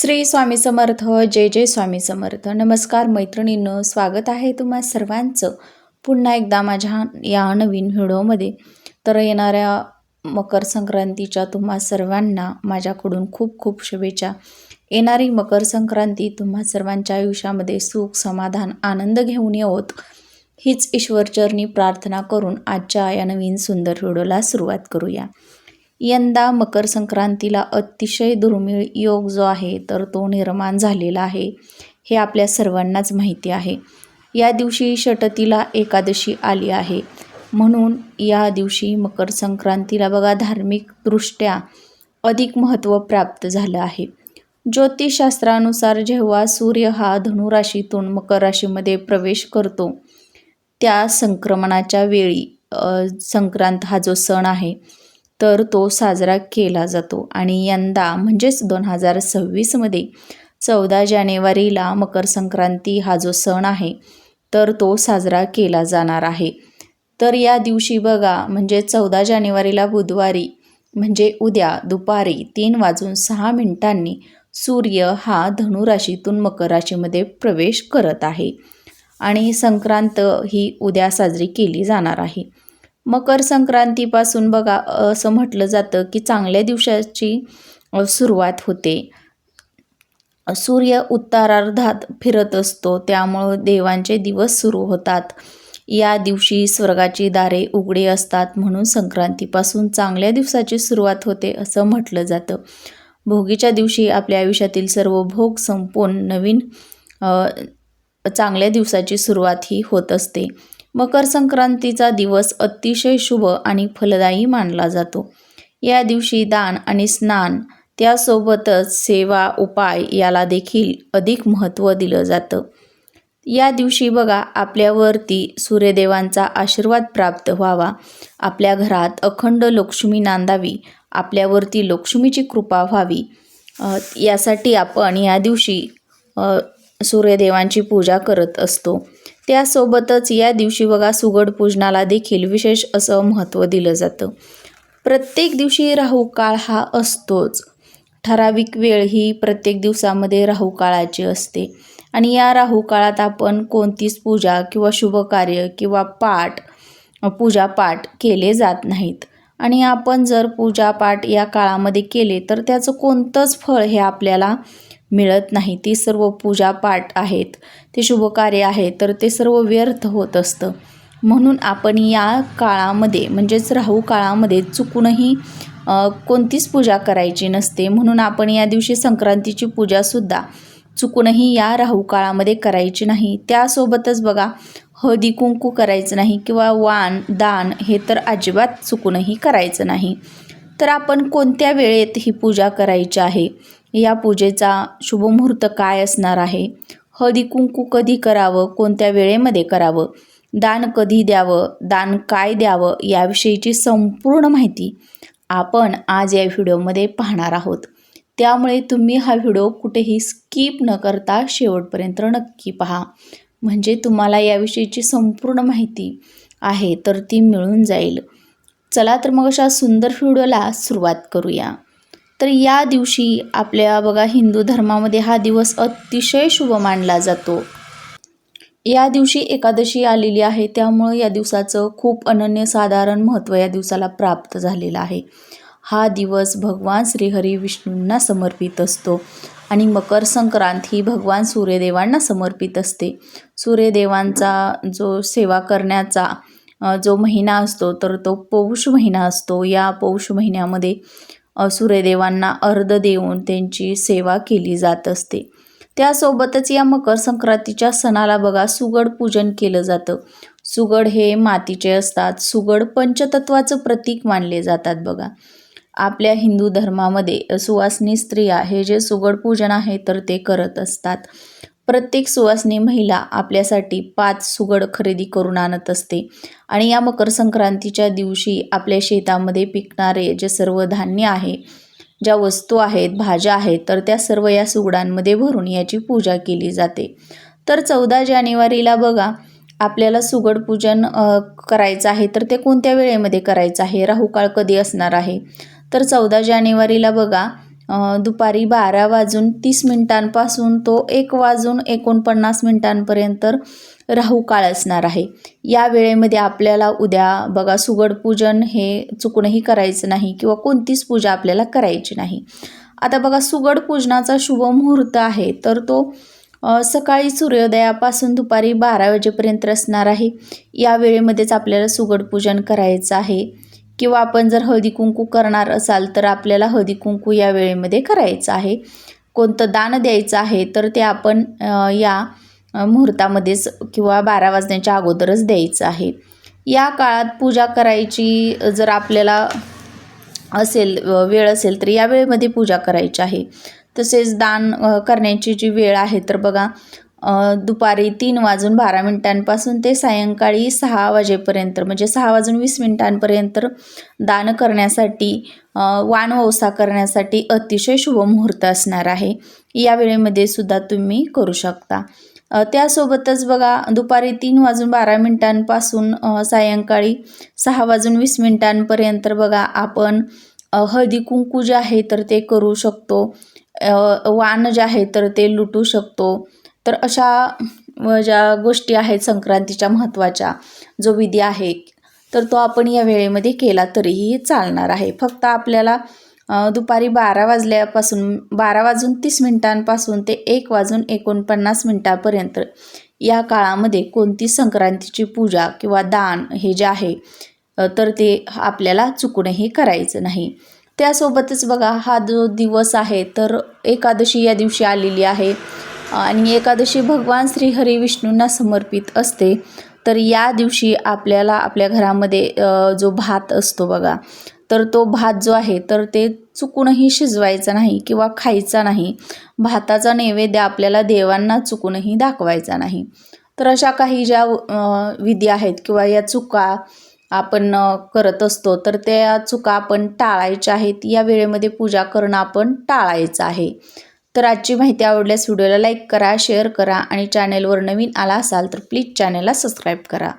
श्री स्वामी समर्थ जय जय स्वामी समर्थ. नमस्कार मैत्रिणींनो स्वागत आहे तुम्हा सर्वांचं पुन्हा एकदा माझ्या या नवीन व्हिडिओमध्ये. तर येणाऱ्या मकर संक्रांतीच्या तुम्हा सर्वांना माझ्याकडून खूप खूप शुभेच्छा. येणारी मकर संक्रांती तुम्हा सर्वांच्या आयुष्यामध्ये सुख समाधान आनंद घेऊन येवत. हीच ईश्वरचरणी प्रार्थना करून आजच्या या नवीन सुंदर व्हिडिओला सुरुवात करूया. यंदा मकर संक्रांतीला अतिशय दुर्मिळ योग जो आहे तर तो निर्माण झालेला आहे. हे आपल्या सर्वांनाच माहिती आहे. या दिवशी षटतीला एकादशी आली आहे. म्हणून या दिवशी मकर संक्रांतीला बघा धार्मिकदृष्ट्या अधिक महत्त्व प्राप्त झालं आहे. ज्योतिषशास्त्रानुसार जेव्हा सूर्य हा धनुराशीतून मकर राशीमध्ये प्रवेश करतो त्या संक्रमणाच्या वेळी संक्रांत हा जो सण आहे तर तो साजरा केला जातो. आणि यंदा म्हणजेच दोन हजार सव्वीसमध्ये चौदा जानेवारीला मकर संक्रांती हा जो सण आहे तर तो साजरा केला जाणार आहे. तर या दिवशी बघा म्हणजे चौदा जानेवारीला बुधवारी म्हणजे उद्या दुपारी तीन वाजून सहा मिनिटांनी सूर्य हा धनुराशीतून मकर राशीमध्ये प्रवेश करत आहे. आणि संक्रांत ही उद्या साजरी केली जाणार आहे. मकर संक्रांतीपासून बघा असं म्हटलं जातं की चांगल्या दिवसाची सुरुवात होते. सूर्य उत्तरार्धात फिरत असतो त्यामुळं देवांचे दिवस सुरू होतात. या दिवशी स्वर्गाची दारे उघडे असतात म्हणून संक्रांतीपासून चांगल्या दिवसाची सुरुवात होते असं म्हटलं जातं. भोगीच्या दिवशी आपल्या आयुष्यातील सर्व भोग संपून नवीन चांगल्या दिवसाची सुरुवात ही होत असते. मकर संक्रांतीचा दिवस अतिशय शुभ आणि फलदायी मानला जातो. या दिवशी दान आणि स्नान त्यासोबतच सेवा उपाय याला देखील अधिक महत्त्व दिलं जातं. या दिवशी बघा आपल्यावरती सूर्यदेवांचा आशीर्वाद प्राप्त व्हावा. आपल्या घरात अखंड लक्ष्मी नांदावी आपल्यावरती लक्ष्मीची कृपा व्हावी. यासाठी आपण या दिवशी सूर्यदेवांची पूजा करत असतो. त्यासोबतच या दिवशी बघा सुगड पूजनाला देखील विशेष असं महत्त्व दिलं जातं. प्रत्येक दिवशी राहू काळ हा असतोच. ठराविक वेळ ही प्रत्येक दिवसामध्ये राहू काळाची असते. आणि या राहू काळात आपण कोणतीच पूजा किंवा शुभकार्य किंवा पाठ पूजापाठ केले जात नाहीत. आणि आपण जर पूजापाठ या काळामध्ये केले तर त्याचं कोणतंच फळ हे आपल्याला मिळत नाही. ती सर्व पूजापाठ आहेत ते शुभकार्य आहे तर ते सर्व व्यर्थ होत असतं. म्हणून आपण या काळामध्ये म्हणजेच राहू काळामध्ये चुकूनही कोणतीच पूजा करायची नसते. म्हणून आपण या दिवशी संक्रांतीची पूजासुद्धा चुकूनही या राहू काळामध्ये करायची नाही. त्यासोबतच बघा हळदी कुंकू करायचं नाही किंवा वाण दान हे तर अजिबात चुकूनही करायचं नाही. तर आपण कोणत्या वेळेत ही पूजा करायची आहे? या पूजेचा शुभमुहूर्त काय असणार आहे? हळदी कुंकू कधी करावं? कोणत्या वेळेमध्ये करावं? दान कधी द्यावं? दान काय द्यावं? याविषयीची संपूर्ण माहिती आपण आज या व्हिडिओमध्ये पाहणार आहोत. त्यामुळे तुम्ही हा व्हिडिओ कुठेही स्किप न करता शेवटपर्यंत नक्की पहा. म्हणजे तुम्हाला याविषयीची संपूर्ण माहिती आहे तर ती मिळून जाईल. चला तर मग अशा सुंदर व्हिडिओला सुरुवात करूया. तर या दिवशी आपल्या बघा हिंदू धर्मामध्ये हा दिवस अतिशय शुभ मानला जातो. या दिवशी एकादशी आलेली आहे त्यामुळं या दिवसाचं खूप अनन्यसाधारण महत्त्व या दिवसाला प्राप्त झालेलं आहे. हा दिवस भगवान श्रीहरी विष्णूंना समर्पित असतो आणि मकर संक्रांत ही भगवान सूर्यदेवांना समर्पित असते. सूर्यदेवांचा जो सेवा करण्याचा जो महिना असतो तर तो पौष महिना असतो. या पौष महिन्यामध्ये सूर्यदेवांना अर्ध देऊन त्यांची सेवा केली जात असते. त्यासोबतच या मकर संक्रांतीच्या सणाला बघा सुगड पूजन केलं जातं. सुगड हे मातीचे असतात. सुगड पंचतत्वाचं प्रतीक मानले जातात बघा. आपल्या हिंदू धर्मामध्ये सुवासनी स्त्रिया हे जे सुगड पूजन आहे तर ते करत असतात. प्रत्येक सुवासनी महिला आपल्यासाठी पाच सुगड खरेदी करून आणत असते. आणि या मकर संक्रांतीच्या दिवशी आपल्या शेतामध्ये पिकणारे जे सर्व धान्य आहे ज्या वस्तू आहेत भाज्या आहेत तर त्या सर्व या सुगडांमध्ये भरून याची पूजा केली जाते. तर चौदा जानेवारीला बघा आपल्याला सुगड पूजन करायचं आहे तर ते कोणत्या वेळेमध्ये करायचं आहे? राहुकाळ कधी असणार आहे? तर चौदा जानेवारीला बघा दुपारी बारा वाजून तीस मिनिटांपासून तो एक वाजून एकोणपन्नास मिनिटांपर्यंत राहू काळ असणार आहे. या वेळेमध्ये आपल्याला उद्या बघा सुगड पूजन हे चुकूनही करायचं नाही किंवा कोणतीच पूजा आपल्याला करायची नाही. आता बघा सुगड पूजनाचा शुभ मुहूर्त आहे तर तो सकाळी सूर्योदयापासून दुपारी बारा वाजेपर्यंत असणार आहे. या वेळेमध्येच आपल्याला सुगड पूजन करायचं आहे. किंवा आपण जर हळदी कुंकू करणार असाल तर आपल्याला हळदी कुंकू या वेळेमध्ये करायचं आहे. कोणतं दान द्यायचं आहे तर ते आपण या मुहूर्तामध्येच किंवा बारा वाजण्याच्या अगोदरच द्यायचं आहे. या काळात पूजा करायची जर आपल्याला असेल वेळ असेल तर या वेळेमध्ये पूजा करायची आहे. तसेच दान करण्याची जी वेळ आहे तर बघा दुपारी तीन वाजून बारा मिनिटांपासून ते सायंकाळी सहा वाजेपर्यंत म्हणजे सहा वाजून वीस मिनिटांपर्यंत दान करण्यासाठी वानवसा करण्यासाठी अतिशय शुभ मुहूर्त असणार आहे. या वेळेमध्ये सुद्धा तुम्ही करू शकता. त्यासोबतच बघा दुपारी तीन वाजून बारा मिनिटांपासून सायंकाळी सहा वाजून वीस मिनिटांपर्यंत बघा आपण हळदी कुंकू जे आहे तर ते करू शकतो. वाण जे आहे तर ते लुटू शकतो. तर अशा ज्या गोष्टी आहेत संक्रांतीच्या महत्त्वाच्या जो विधी आहे तर तो आपण या वेळेमध्ये केला तरीही चालणार आहे. फक्त आपल्याला दुपारी बारा वाजल्यापासून बारा वाजून तीस मिनिटांपासून ते एक वाजून एकोणपन्नास मिनिटापर्यंत या काळामध्ये कोणती संक्रांतीची पूजा किंवा दान हे जे आहे तर ते आपल्याला चुकूनही करायचं नाही. त्यासोबतच बघा हा जो दिवस आहे तर एकादशी या दिवशी आलेली आहे. आणि एकादशी भगवान श्रीहरी विष्णूंना समर्पित असते तर या दिवशी आपल्याला आपल्या घरामध्ये जो भात असतो बघा तर तो भात जो आहे तर ते चुकूनही शिजवायचा नाही किंवा खायचा नाही. भाताचा नैवेद्य आपल्याला देवांना चुकूनही दाखवायचा नाही. तर अशा काही ज्या विधी आहेत किंवा या चुका आपण करत असतो तर त्या चुका आपण टाळायच्या आहेत. या वेळेमध्ये पूजा करणं आपण टाळायचं आहे. तर आजची माहिती आवडल्यास व्हिडिओला लाईक करा शेअर करा आणि चॅनेलवर नवीन आला असाल तर प्लीज चॅनेलला सबस्क्राईब करा.